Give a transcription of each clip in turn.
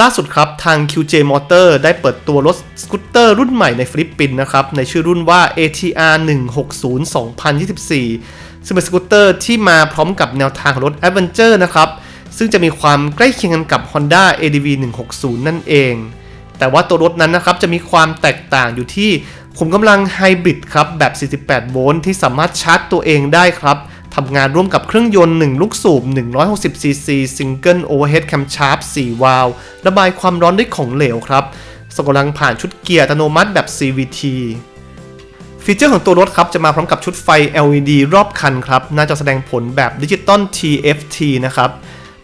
ล่าสุดครับ ทาง QJ Motor ได้เปิดตัวรถสกูตเตอร์รุ่นใหม่ในฟิลิปปินส์นะครับ ในชื่อรุ่นว่า ATR 160 2024 ซึ่งเป็นสกูตเตอร์ที่มาพร้อมกับแนวทางของรถ Adventure นะครับ ซึ่งจะมีความใกล้เคียงกันกับ Honda ADV 160 นั่นเอง แต่ว่าตัวรถนั้นนะครับ จะมีความแตกต่างอยู่ที่ขุมกำลังไฮบริดครับ แบบ 48 โวลต์ที่สามารถชาร์จตัวเองได้ครับ ทำงานร่วมกับเครื่องยนต์ 1 ลูกสูบ 160 cc Single Overhead Camshaft 4 วาล์วระบายความร้อนด้วยของเหลวครับส่งกำลังผ่านชุดเกียร์อัตโนมัติแบบ CVT ฟีเจอร์ของตัวรถครับ จะมาพร้อมกับชุดไฟ LED รอบคันครับน้าจอแสดงผลแบบดิจิตอล TFT นะครับ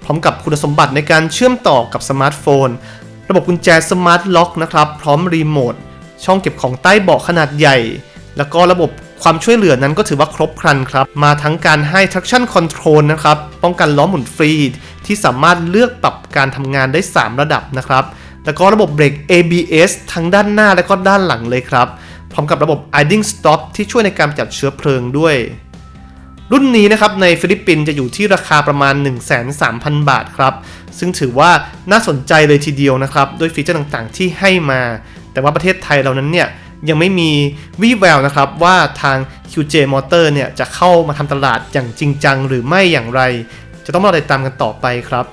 พร้อมกับคุณสมบัติในการเชื่อมต่อกับสมาร์ทโฟน ระบบกุญแจสมาร์ทล็อกนะครับ พร้อมรีโมท ช่องเก็บของใต้เบาะขนาดใหญ่ แล้วก็ระบบ ความช่วยเหลือนั้นก็ถือว่าครบครันครับ มาทั้งการให้ traction control นะครับ ป้องกันล้อหมุนฟรี ที่สามารถเลือกปรับการทำงานได้ 3 ระดับนะครับ แล้วก็ระบบเบรก ABS ทั้งด้านหน้าและก็ด้านหลังเลยครับ พร้อมกับระบบ idling stop ที่ช่วยในการจัดเชื้อเพลิงด้วยรุ่นนี้นะครับในฟิลิปปินส์จะอยู่ที่ราคาประมาณ1,300,000 บาทครับ ซึ่งถือว่าน่าสนใจเลยทีเดียวนะครับ ด้วยฟีเจอร์ต่างๆที่ให้มา แต่ว่าประเทศไทยเรานั้นเนี่ย ยังไม่มีวี่แววนะครับว่าทาง QJ Motor เนี่ยจะเข้ามาทำตลาดอย่างจริงจังหรือไม่อย่างไร จะต้องรอติดตามกันต่อไปครับ